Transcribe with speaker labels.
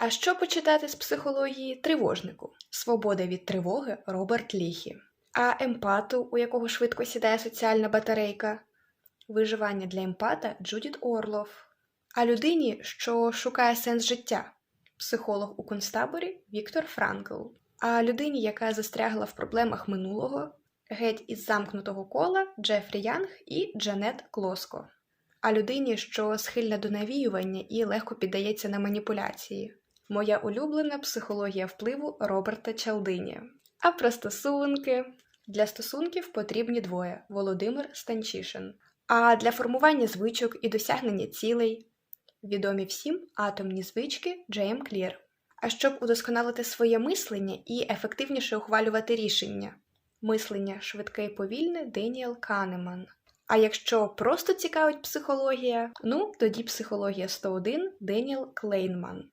Speaker 1: А що почитати з психології тривожнику? Свобода від тривоги Роберт Ліхі. А емпату, у якого швидко сідає соціальна батарейка, виживання для емпата Джудіт Орлов. А людині, що шукає сенс життя, психолог у концтаборі Віктор Франкл. А людині, яка застрягла в проблемах минулого, геть із замкнутого кола Джефрі Янг і Джанет Клоско. А людині, що схильна до навіювання і легко піддається на маніпуляції. Моя улюблена психологія впливу Роберта Чалдині. А про стосунки. Для стосунків потрібні двоє Володимир Станчишин. А для формування звичок і досягнення цілей відомі всім атомні звички Джейм Клір. А щоб удосконалити своє мислення і ефективніше ухвалювати рішення. Мислення швидке і повільне Деніел Канеман. А якщо просто цікавить психологія, ну тоді психологія 101 Деніел Клейнман.